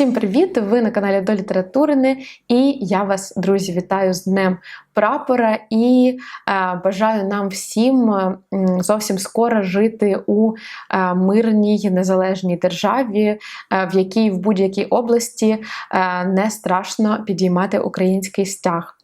Всім привіт! Ви на каналі до літературини, і я вас, друзі, вітаю з Днем Прапора і е, бажаю нам всім е, зовсім скоро жити у е, мирній незалежній державі, е, в якій в будь-якій області е, не страшно підіймати український стяг.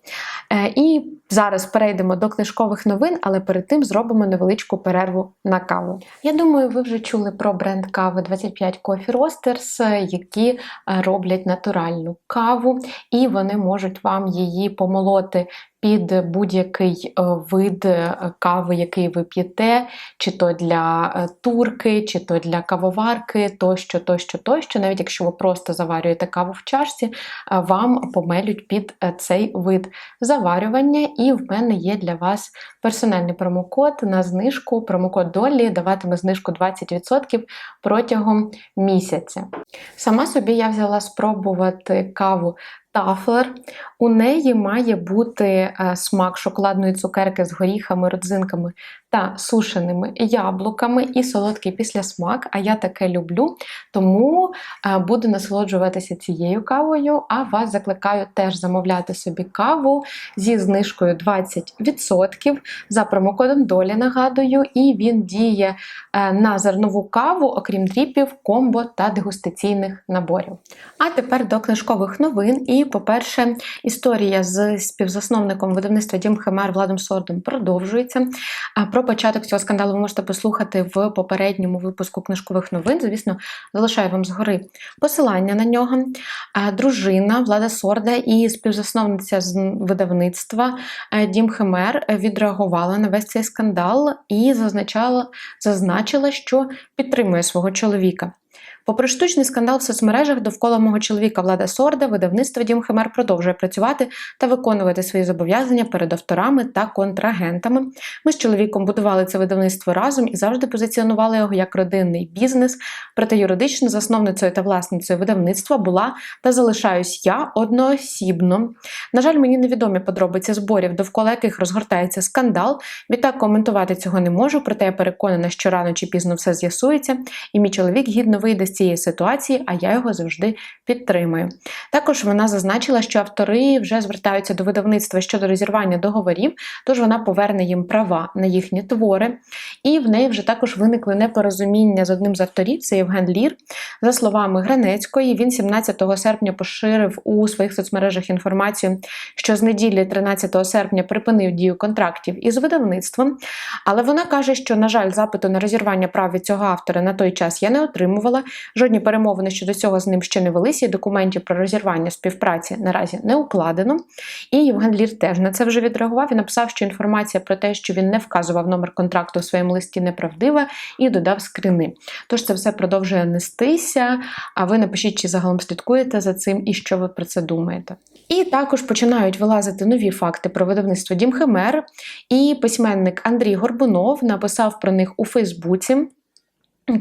Е, І зараз перейдемо до книжкових новин, але перед тим зробимо невеличку перерву на каву. Я думаю, ви вже чули про бренд кави 25 Coffee Roasters, які е, роблять натуральну каву, і вони можуть вам її помолоти під будь-який е, вид е, кави, який ви п'єте, чи то для е, турки, чи то для кавоварки, тощо, тощо, тощо. Навіть якщо ви просто заварюєте каву в чашці, вам помелють під цей вид заварювання. І в мене є для вас персональний промокод на знижку. Промокод Долі даватиме знижку 20% протягом місяця. Сама собі я взяла спробувати каву Тафлер. У неї має бути е, смак шоколадної цукерки з горіхами, родзинками та сушеними яблуками і солодкий післясмак. А я таке люблю, тому е, буду насолоджуватися цією кавою. А вас закликаю теж замовляти собі каву зі знижкою 20% за промокодом Долі, нагадую, і він діє е, на зернову каву, окрім дріпів, комбо та дегустаційних наборів. А тепер до книжкових новин. І, по-перше, історія з співзасновником видавництва Дім Хемер Владом Сордом продовжується. Про початок цього скандалу ви можете послухати в попередньому випуску книжкових новин. Звісно, залишаю вам згори посилання на нього. Дружина Влада Сорда і співзасновниця з видавництва е, Дім Хемер відреагувала на весь цей скандал і зазначала, зазначила, що підтримує свого чоловіка. Попри штучний скандал в соцмережах довкола мого чоловіка Влада Сорда, видавництво Дім Химер продовжує працювати та виконувати свої зобов'язання перед авторами та контрагентами. Ми з чоловіком будували це видавництво разом і завжди позиціонували його як родинний бізнес. Проте юридично засновницею та власницею видавництва була та залишаюсь я одноосібно. На жаль, мені невідомі подробиці зборів, довкола яких розгортається скандал. Відтак коментувати цього не можу, проте я переконана, що рано чи пізно все з'ясується, і мій чоловік гідно вийде з цієї ситуації, а я його завжди підтримую. Також вона зазначила, що автори вже звертаються до видавництва щодо розірвання договорів, тож вона поверне їм права на їхні твори. І в неї вже також виникли непорозуміння з одним з авторів, це Євген Лір. За словами Гранецької, він 17 серпня поширив у своїх соцмережах інформацію, що з неділі 13 серпня припинив дію контрактів із видавництвом. Але вона каже, що, на жаль, запиту на розірвання прав від цього автора на той час я не отримувала. Жодні перемовини щодо цього з ним ще не велися, і документів про розірвання співпраці наразі не укладено. І Євген Лір теж на це вже відреагував і написав, що інформація про те, що він не вказував номер контракту у своєму листі, неправдива, і додав скрини. Тож це все продовжує нестися. А ви напишіть, чи загалом слідкуєте за цим і що ви про це думаєте. І також починають вилазити нові факти про видавництво Дім Химер. І письменник Андрій Горбунов написав про них у Фейсбуці.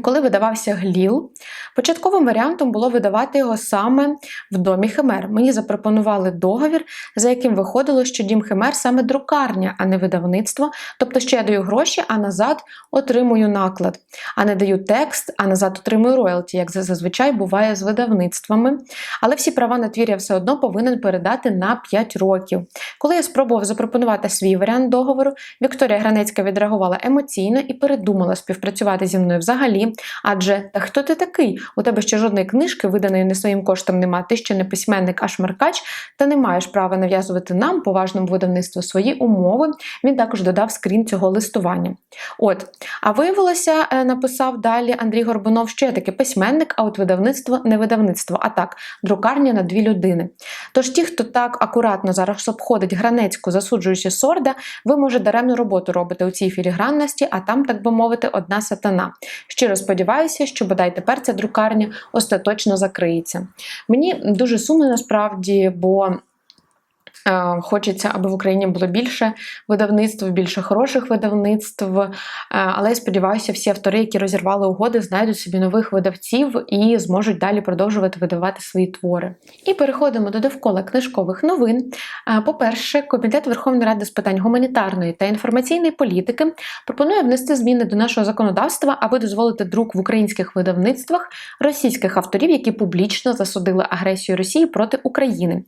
Коли видавався Гліл, початковим варіантом було видавати його саме в домі Химер. Мені запропонували договір, за яким виходило, що дім Химер саме друкарня, а не видавництво. Тобто, що я даю гроші, а назад отримую наклад, а не даю текст, а назад отримую роялті, як зазвичай буває з видавництвами. Але всі права на твір я все одно повинен передати на 5 років. Коли я спробував запропонувати свій варіант договору, Вікторія Гранецька відреагувала емоційно і передумала співпрацювати зі мною взагалі. Адже та хто ти такий? У тебе ще жодної книжки, виданої не своїм коштом, нема. Ти ще не письменник, а шмаркач, та не маєш права нав'язувати нам, поважному видавництву, свої умови. Він також додав скрін цього листування. От, а виявилося, е, написав далі Андрій Горбунов, що я таки письменник, а от видавництво не видавництво, а так, друкарня на дві людини. Тож ті, хто так акуратно зараз обходить гранецьку, засуджуючи сорда, ви, може, даремну роботу робите у цій філігранності, а там, так би мовити, одна сатана. Щиро сподіваюся, що бодай тепер ця друкарня остаточно закриється. Мені дуже сумно насправді, бо Хочеться, аби в Україні було більше видавництв, більше хороших видавництв. Е, Але я сподіваюся, всі автори, які розірвали угоди, знайдуть собі нових видавців і зможуть далі продовжувати видавати свої твори. І переходимо до довкола книжкових новин. Е, По-перше, Комітет Верховної Ради з питань гуманітарної та інформаційної політики пропонує внести зміни до нашого законодавства, аби дозволити друк в українських видавництвах російських авторів, які публічно засудили агресію Росії проти України.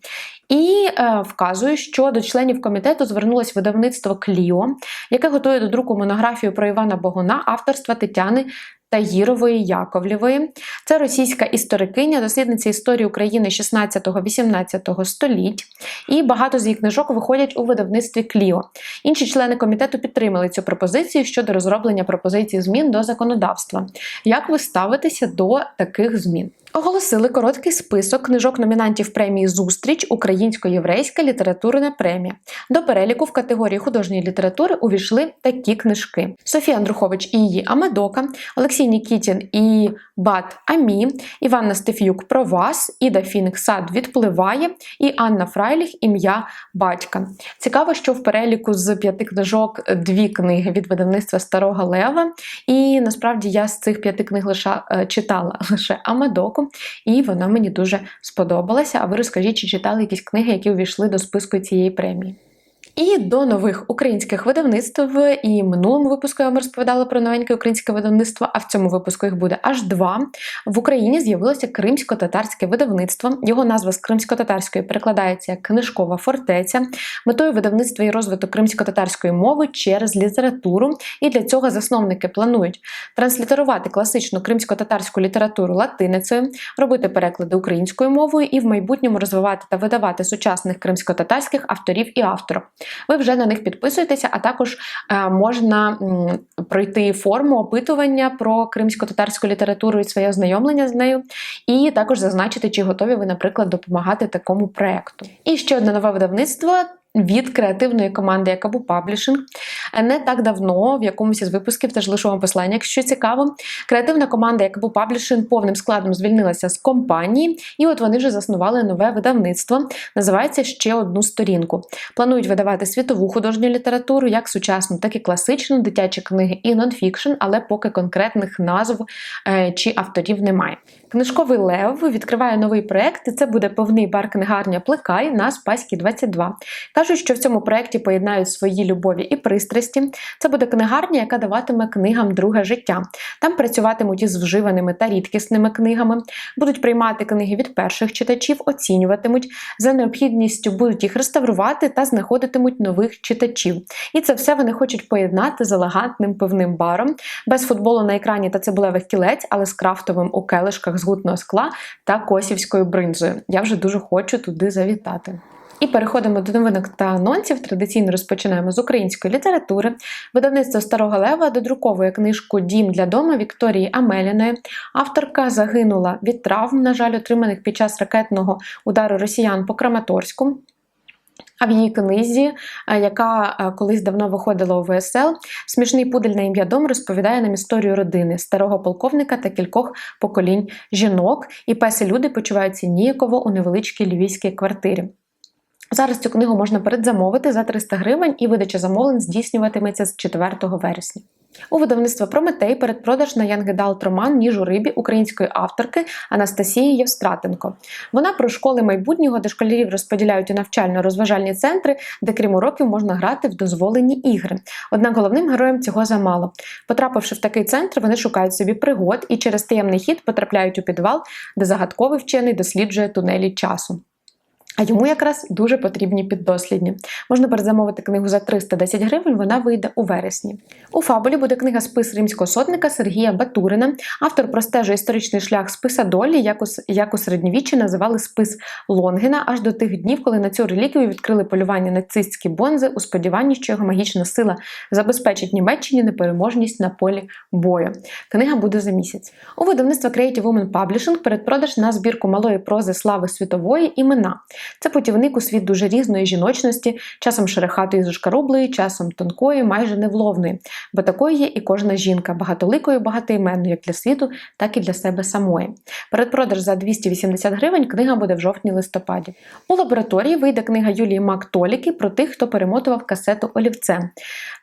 І е, вказую, що до членів комітету звернулось видавництво Кліо, яке готує до друку монографію про Івана Богуна авторства Тетяни Таїрової Яковлєвої. Це російська історикиня, дослідниця історії України 16-18 століть. І багато з її книжок виходять у видавництві Кліо. Інші члени комітету підтримали цю пропозицію щодо розроблення пропозицій змін до законодавства. Як ви ставитеся до таких змін? Оголосили короткий список книжок номінантів премії Зустріч Українсько-єврейська літературна премія. До переліку в категорії художньої літератури увійшли такі книжки: Софія Андрухович і її Амедока, Олексій Нікітін і Бат Амі, Іванна Стефюк про вас, Іда Фінік Сад відпливає і Анна Фрайліх Ім'я батька. Цікаво, що в переліку з п'яти книжок дві книги від видавництва Старого Лева. І насправді я з цих п'яти книг лише е, читала лише Амедоку, і вона мені дуже сподобалася. А ви розкажіть, чи читали якісь книги, які увійшли до списку цієї премії? І до нових українських видавництв. І минулому випуску я вам розповідала про новеньке українське видавництво, а в цьому випуску їх буде аж два. В Україні з'явилося кримсько-татарське видавництво. Його назва з кримсько-татарської перекладається як книжкова фортеця. Метою видавництва є розвиток кримсько-татарської мови через літературу. І для цього засновники планують транслітерувати класичну кримсько-татарську літературу латиницею, робити переклади українською мовою і в майбутньому розвивати та видавати сучасних кримсько-татарських авторів і авторок. Ви вже на них підписуєтеся, а також е, можна пройти форму опитування про кримсько-татарську літературу і своє ознайомлення з нею, і також зазначити, чи готові ви, наприклад, допомагати такому проекту. І ще одне нове видавництво. Від креативної команди Якабу Паблішинг не так давно в якомусь із випусків теж лишу вам послання, якщо цікаво. Креативна команда Якабу Паблішинг повним складом звільнилася з компанії, і от вони вже заснували нове видавництво. Називається ще одну сторінку. Планують видавати світову художню літературу, як сучасну, так і класичну, дитячі книги і нонфікшн, але поки конкретних назв е, чи авторів немає. Книжковий Лев відкриває новий проект, і це буде повний бар книгарня Плекай на Спаській 22. Кажуть, що в цьому проєкті поєднають свої любові і пристрасті. Це буде книгарня, яка даватиме книгам друге життя. Там працюватимуть із вживаними та рідкісними книгами, будуть приймати книги від перших читачів, оцінюватимуть, за необхідністю будуть їх реставрувати та знаходитимуть нових читачів. І це все вони хочуть поєднати з елегантним пивним баром, без футболу на екрані та цибулевих кілець, але з крафтовим у келишках з гутного скла та косівською бринзою. Я вже дуже хочу туди завітати. І переходимо до новинок та анонсів. Традиційно розпочинаємо з української літератури. Видавництво Старого Лева додруковує книжку Дім для дома Вікторії Амеліної. Авторка загинула від травм, на жаль, отриманих під час ракетного удару росіян по Краматорську. А в її книзі, е, яка е, колись давно виходила у ВСЛ, смішний пудель на ім'я Дом розповідає нам історію родини, старого полковника та кількох поколінь жінок, і песі люди почуваються ніяково у невеличкій львівській квартирі. Зараз цю книгу можна передзамовити за 300 гривень, і видача замовлень здійснюватиметься з 4 вересня. У видавництва Прометей передпродаж на Янгедалт роман Ніж у рибі української авторки Анастасії Євстратенко. Вона про школи майбутнього, де школярів розподіляють у навчально-розважальні центри, де крім уроків можна грати в дозволені ігри. Однак головним героям цього замало. Потрапивши в такий центр, вони шукають собі пригод і через таємний хід потрапляють у підвал, де загадковий вчений досліджує тунелі часу. А йому якраз дуже потрібні піддослідні. Можна передзамовити книгу за 310 гривень, вона вийде у вересні. У фабулі буде книга Спис римського сотника Сергія Батурина. Автор простежує історичний шлях списа долі, як у, як у середньовіччі називали спис Лонгена, аж до тих днів, коли на цю реліквію відкрили полювання нацистські бонзи у сподіванні, що його магічна сила забезпечить Німеччині непереможність на полі бою. Книга буде за місяць. У видавництва Creative Women Publishing передпродаж на збірку малої прози слави світової імена. Це путівник у світ дуже різної жіночності, часом шерехатої зашкарублої, часом тонкої, майже невловної. Бо такою є і кожна жінка, багатоликою, багатоіменною як для світу, так і для себе самої. Передпродаж за 280 гривень книга буде в жовтні-листопаді. У лабораторії вийде книга Юлії Мак-Толіки про тих, хто перемотував касету олівцем.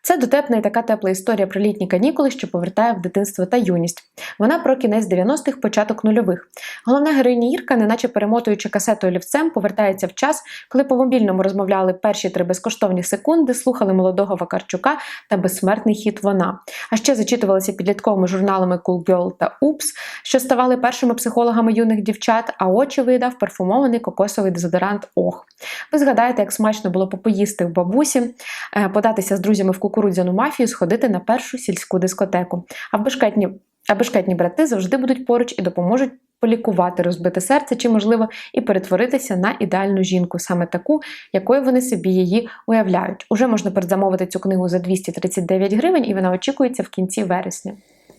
Це дотепна і така тепла історія про літні канікули, що повертає в дитинство та юність. Вона про кінець 90-х, початок нульових. Головна героїня Ірка, неначе перемотуючи касету олівцем, повертається в час, коли по мобільному розмовляли перші три безкоштовні секунди, слухали молодого Вакарчука та безсмертний хіт вона. А ще зачитувалися підлітковими журналами Cool Girl та Упс, що ставали першими психологами юних дівчат, а очі видав парфумований кокосовий дезодорант Ох. Ви згадаєте, як смачно було попоїсти в бабусі, е, податися з друзями в кукурудзяну мафію, сходити на першу сільську дискотеку. А бешкетні, а бешкетні брати завжди будуть поруч і допоможуть. Полікувати розбите серце, чи, можливо, і перетворитися на ідеальну жінку, саме таку, якою вони собі її уявляють. Уже можна передзамовити цю книгу за 239 гривень, і вона очікується в кінці вересня.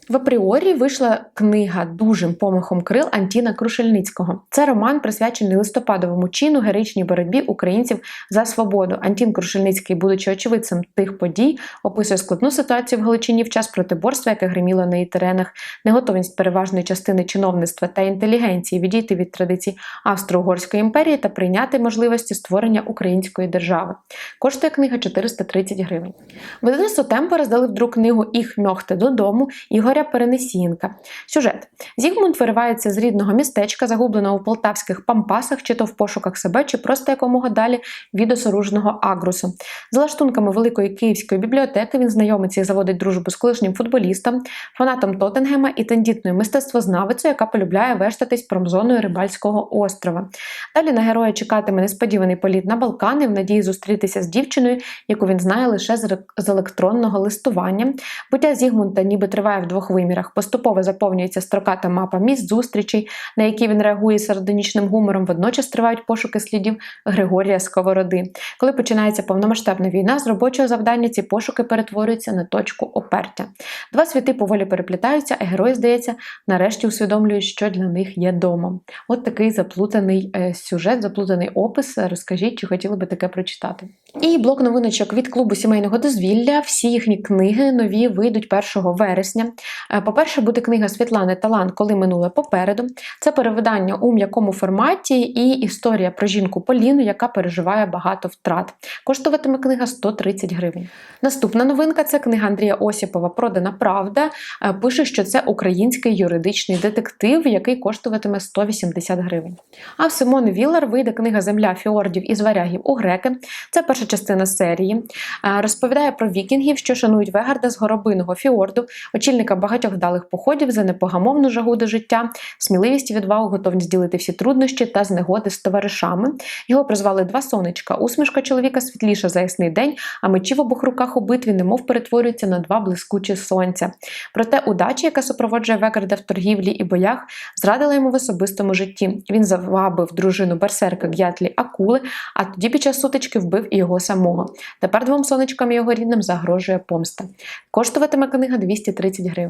В апріорі вийшла книга дужим помахом крил Антіна Крушельницького. Це роман, присвячений листопадовому чину героїчній боротьбі українців за свободу. Антін Крушельницький, будучи очевидцем тих подій, описує складну ситуацію в Галичині в час протиборства, яке гриміло на її теренах, неготовність переважної частини чиновництва та інтелігенції відійти від традицій Австро-Угорської імперії та прийняти можливості створення української держави. Коштує книга 430 гривень. Видавництво Темпо роздали в друк книгу «Їх мьохте додому. Ігор Ігоря Перенесієнка. Сюжет: Зігмунд виривається з рідного містечка, загубленого у полтавських пампасах, чи то в пошуках себе, чи просто якомога далі від осоружного агрусу. За лаштунками великої київської бібліотеки він знайомиться і заводить дружбу з колишнім футболістом, фанатом Тоттенгема і тендітною мистецтвознавицею, яка полюбляє вештатись промзоною Рибальського острова. Далі на героя чекатиме несподіваний політ на Балкани в надії зустрітися з дівчиною, яку він знає лише з електронного листування. Буття Зігмунта ніби триває в двох двох вимірах. Поступово заповнюється строката мапа місць зустрічей, на які він реагує сардонічним гумором. Водночас тривають пошуки слідів Григорія Сковороди. Коли починається повномасштабна війна, з робочого завдання ці пошуки перетворюються на точку опертя. Два світи поволі переплітаються, а герої, здається, нарешті усвідомлюють, що для них є домом. От такий заплутаний е, сюжет, заплутаний опис. Розкажіть, чи хотіли би таке прочитати. І блок новиночок від клубу сімейного дозвілля. Всі їхні книги нові вийдуть 1 вересня. Е, по-перше, буде книга Світлани Талант, коли минуле попереду. Це перевидання у м'якому форматі і історія про жінку Поліну, яка переживає багато втрат. Коштуватиме книга 130 гривень. Наступна новинка це книга Андрія Осіпова Продана Правда. Е, пише, що це український юридичний детектив, який коштуватиме 180 гривень. А в Симони Віллер вийде книга Земля фіордів із варягів у греки. Це перша частина серії. Е, розповідає про вікінгів, що шанують Вегарда з горобиного фіорду, очільника багатьох вдалих походів за непогамовну жагу до життя, сміливість і відвагу, готовність ділити всі труднощі та знегоди з товаришами. Його призвали два сонечка. Усмішка чоловіка світліша за ясний день, а мечі в обох руках у битві немов перетворюються на два блискучі сонця. Проте удача, яка супроводжує Векарда в торгівлі і боях, зрадила йому в особистому житті. Він завабив дружину берсерка Г'ятлі Акули, а тоді під час сутички вбив і його самого. Тепер двом сонечкам його рідним загрожує помста. Коштуватиме книга 230 гривень.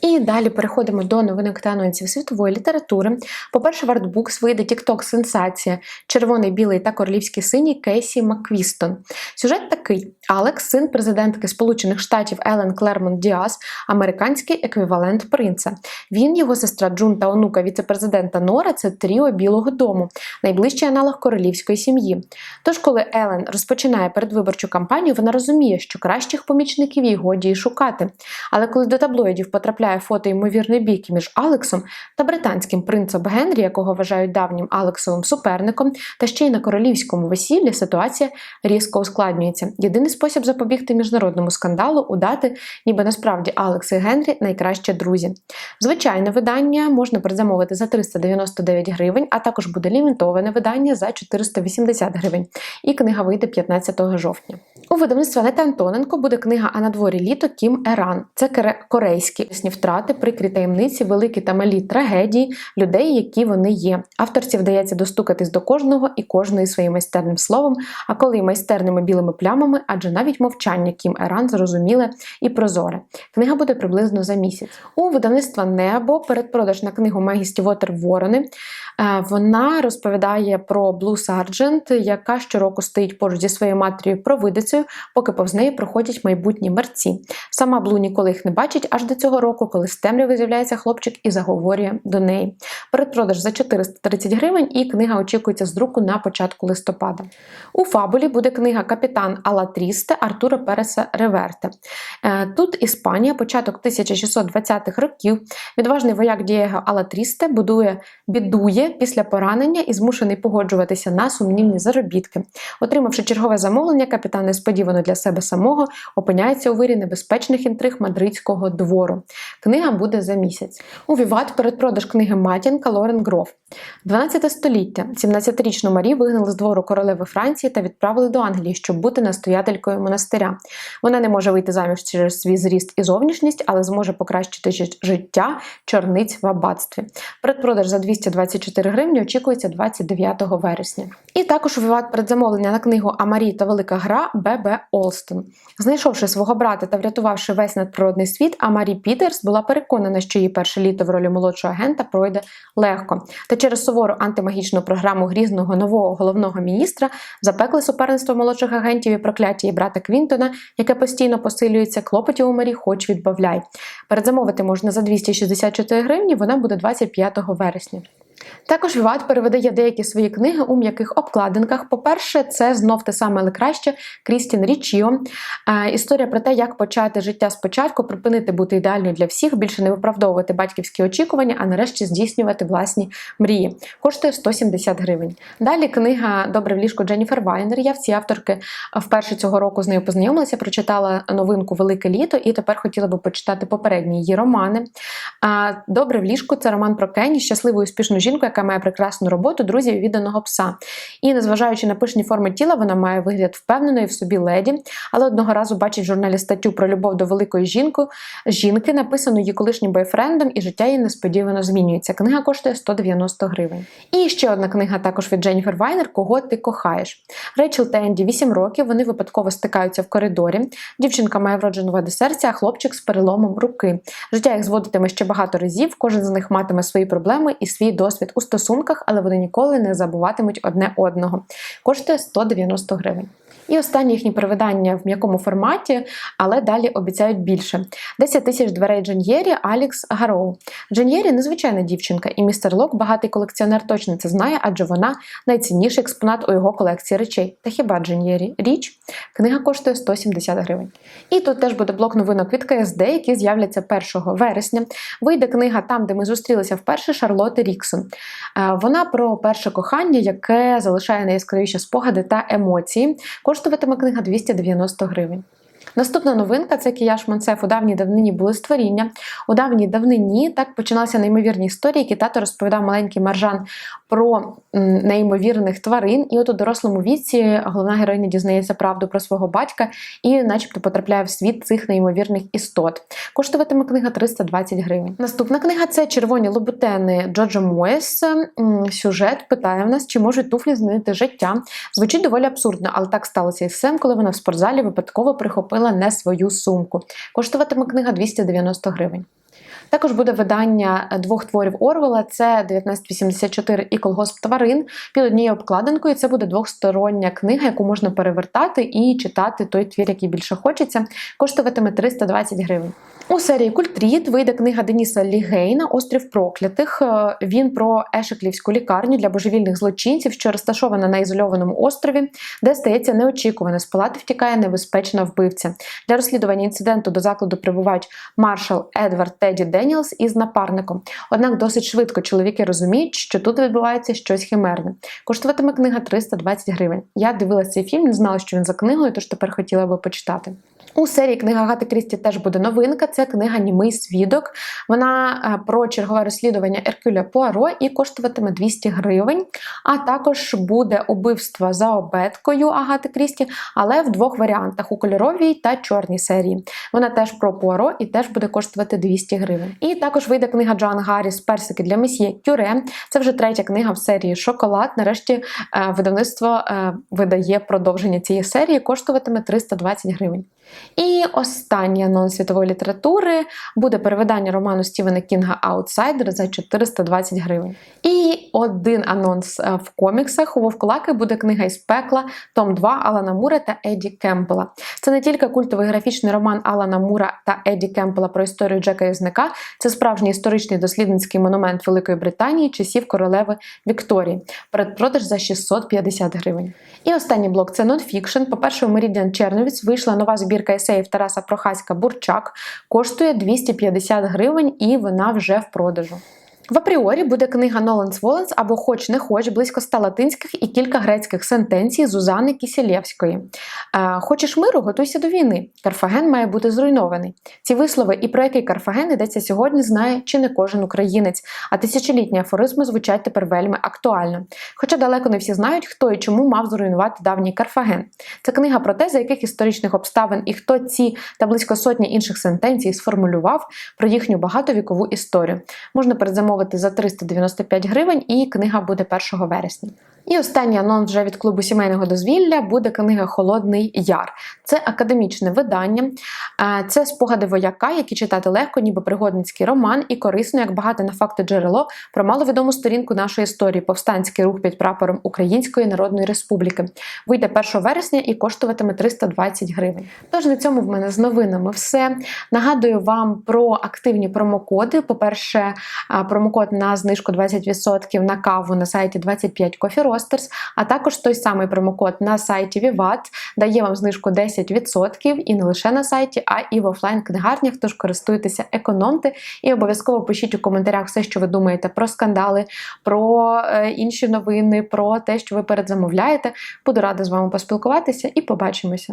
І далі переходимо до новинок та анонсів світової літератури. По-перше, в Artbooks вийде TikTok сенсація Червоний, білий та королівський синій Кейсі Маквістон. Сюжет такий: Алекс, син президентки Сполучених Штатів Елен Клермонт Діас, американський еквівалент принца. Він, його сестра Джун та онука віцепрезидента Нора це тріо Білого Дому, найближчий аналог королівської сім'ї. Тож, коли Елен розпочинає передвиборчу кампанію, вона розуміє, що кращих помічників їй годі й шукати. Але коли до таблоїдів потрапляє фото ймовірної бійки між Алексом та британським принцем Генрі, якого вважають давнім Алексовим суперником, та ще й на королівському весіллі ситуація різко ускладнюється. Єдиний спосіб запобігти міжнародному скандалу удати, ніби насправді Алекс і Генрі найкращі друзі. Звичайне видання можна передзамовити за 399 гривень, а також буде лімітоване видання за 480 гривень. І книга вийде 15 жовтня. У видавництва Анети Антоненко буде книга А на дворі літо Кім Еран. Це корейські пісні втрати, прикрі таємниці, великі та малі трагедії людей, які вони є. Авторці вдається достукатись до кожного і кожної своїм майстерним словом, а коли й майстерними білими плямами, адже навіть мовчання Кім Еран зрозуміле і прозоре. Книга буде приблизно за місяць. У видавництва Небо передпродаж на книгу Мегі Стівотер Ворони. Е, Вона розповідає про Блу Сарджент, яка щороку стоїть поруч зі своєю матір'ю провидицею, поки повз неї проходять майбутні мерці. Сама Блу ніколи їх не бачить аж до цього року, коли з темряви з'являється хлопчик і заговорює до неї. Передпродаж за 430 гривень, і книга очікується з друку на початку листопада. У фабулі буде книга Капітан Алатрісте Артура Переса Реверте. Е, Тут Іспанія, початок 1620-х років. Відважний вояк Дієго Алатрісте будує бідує після поранення і змушений погоджуватися на сумнівні заробітки. Отримавши чергове замовлення, капітан несподівано для себе самого опиняється у вирі небезпечних інтриг мадридського двору. Книга буде за місяць. У Віват передпродаж книги Матінка Лорен Гров. 12 століття 17-річну Марі вигнали з двору королеви Франції та відправили до Англії, щоб бути настоятелькою монастиря. Вона не може вийти заміж через свій зріст і зовнішність, але зможе покращити життя чорниць в аббатстві. Передпродаж за 224 гривні очікується 29 вересня. І також у Віват передзамовлення на книгу Амарі та Велика гра Б.Б. Олстон. Знайшовши свого брата та врятувавши весь надприродний світ, Амарі Пітерс була переконана, що її перше літо в ролі молодшого агента пройде легко. Та через сувору антимагічну програму грізного нового головного міністра запекли суперництво молодших агентів і прокляття її брата Квінтона, яке постійно посилюється, клопотів у Марі хоч відбавляй. Передзамовити можна за 264 гривні, вона буде 25 вересня. Також Віват перевидає деякі свої книги у м'яких обкладинках. По-перше, це знов те саме, але краще Крістін Річіо. Е, Історія про те, як почати життя спочатку, припинити бути ідеальною для всіх, більше не виправдовувати батьківські очікування, а нарешті здійснювати власні мрії. Коштує 170 гривень. Далі книга Добре в ліжку Дженніфер Вайнер. Я в цій авторки вперше цього року з нею познайомилася, прочитала новинку Велике літо і тепер хотіла би почитати попередні її романи. Добре в ліжку це роман про Кенні, щасливу і успішну жінку, яка має прекрасну роботу, друзів і відданого пса. І незважаючи на пишні форми тіла, вона має вигляд впевненої в собі леді, але одного разу бачить в журналі статтю про любов до великої жінки, жінки, написану її колишнім бойфрендом, і життя її несподівано змінюється. Книга коштує 190 гривень. І ще одна книга також від Дженніфер Вайнер Кого ти кохаєш. Рейчел та Енді 8 років. Вони випадково стикаються в коридорі. Дівчинка має вроджену вади серця, а хлопчик з переломом руки. Життя їх зводитиме ще багато разів. Кожен з них матиме свої проблеми і свій досвід у стосунках, але вони ніколи не забуватимуть одне одного. Коштує 190 гривень. І останнє їхнє перевидання в м'якому форматі, але далі обіцяють більше. 10 тисяч дверей Джен'єрі Алікс Гароу. Джен'єрі незвичайна дівчинка, і містер Лок, багатий колекціонер, точно це знає, адже вона найцінніший експонат у його колекції речей. Та хіба Джен'єрі? Річ? Книга коштує 170 гривень. І тут теж буде блок новинок від КСД, які з'являться 1 вересня. Вийде книга там, де ми зустрілися вперше Шарлоти Ріксон. Е, Вона про перше кохання, яке залишає найяскравіші спогади та емоції. Коштуватиме книга 290 гривень. Наступна новинка це Кіяш Монсеф у давній давнині були створіння. У давній давнині так починалися неймовірні історії, які тато розповідав маленький маржан про неймовірних тварин. І от у дорослому віці головна героїня дізнається правду про свого батька і, начебто, потрапляє в світ цих неймовірних істот. Коштуватиме книга 320 гривень. Наступна книга це Червоні лобутени Джоджо Моєс. Сюжет питає в нас, чи можуть туфлі змінити життя. Звучить доволі абсурдно, але так сталося із Сем, коли вона в спортзалі випадково прихопила не свою сумку. Коштуватиме книга 290 гривень. Також буде видання двох творів Орвела: це 1984 і колгосп тварин під однією обкладинкою. Це буде двохстороння книга, яку можна перевертати і читати той твір, який більше хочеться. Коштуватиме 320 гривень. У серії Культріт вийде книга Деніса Лігейна Острів проклятих. Е, Він про Ешеклівську лікарню для божевільних злочинців, що розташована на ізольованому острові, де стається неочікуване. З палати втікає небезпечна вбивця. Для розслідування інциденту до закладу прибувають маршал Едвард Теді Деніелс із напарником. Однак досить швидко чоловіки розуміють, що тут відбувається щось химерне. Коштуватиме книга 320 гривень. Я дивилася цей фільм, не знала, що він за книгою, тож тепер хотіла би почитати. У серії книга Гати Крісті теж буде новинка. Це книга Німий свідок. Вона е, про чергове розслідування Еркюля Пуаро і коштуватиме 200 гривень. А також буде убивство за обеткою Агати Крісті, але в двох варіантах: у кольоровій та чорній серії. Вона теж про Пуаро і теж буде коштувати 200 гривень. І також вийде книга Джоан Гарріс Персики для месьє Кюре. Це вже третя книга в серії Шоколад. Нарешті е, видавництво е, видає продовження цієї серії, коштуватиме 320 гривень. І останній анонс світової літератури буде перевидання роману Стівена Кінга Аутсайдер за 420 гривень. І один анонс е, в коміксах у Вовкулаки буде книга із пекла, Том 2 Алана Мура та Еді Кемпела. Це не тільки культовий графічний роман Алана Мура та Еді Кемпела про історію Джека Юзника, це справжній історичний дослідницький монумент Великої Британії часів королеви Вікторії. Передпродаж за 650 гривень. І останній блок це нонфікшн. По-перше, у Мерідіан Черновіць вийшла нова збірка есеїв Тараса Прохаська Бурчак. Коштує 250 гривень і вона вже в продажу. В апріорі буде книга Ноленс Воленс або Хоч не хоч, близько ста латинських і кілька грецьких сентенцій Зузани Кісілєвської. Е, Хочеш миру, готуйся до війни. Карфаген має бути зруйнований. Ці вислови і про який Карфаген йдеться сьогодні, знає чи не кожен українець, а тисячолітні афоризми звучать тепер вельми актуально. Хоча далеко не всі знають, хто і чому мав зруйнувати давній Карфаген. Це книга про те, за яких історичних обставин і хто ці та близько сотні інших сентенцій сформулював про їхню багатовікову історію. Можна передзамовити за 395 гривень, і книга буде 1 вересня. І останній анонс вже від клубу сімейного дозвілля буде книга Холодний Яр. Це академічне видання, це спогади вояка, які читати легко, ніби пригодницький роман, і корисно, як багато на факти джерело про маловідому сторінку нашої історії повстанський рух під прапором Української Народної Республіки. Вийде 1 вересня і коштуватиме 320 гривень. Тож на цьому в мене з новинами все. Нагадую вам про активні промокоди. По-перше, промокод на знижку 20% на каву на сайті 25 Coffee Roasters, а також той самий промокод на сайті Vivat дає вам знижку 10% і не лише на сайті, а і в офлайн книгарнях. Тож користуйтеся, економте і обов'язково пишіть у коментарях все, що ви думаєте про скандали, про е, інші новини, про те, що ви передзамовляєте. Буду рада з вами поспілкуватися і побачимося.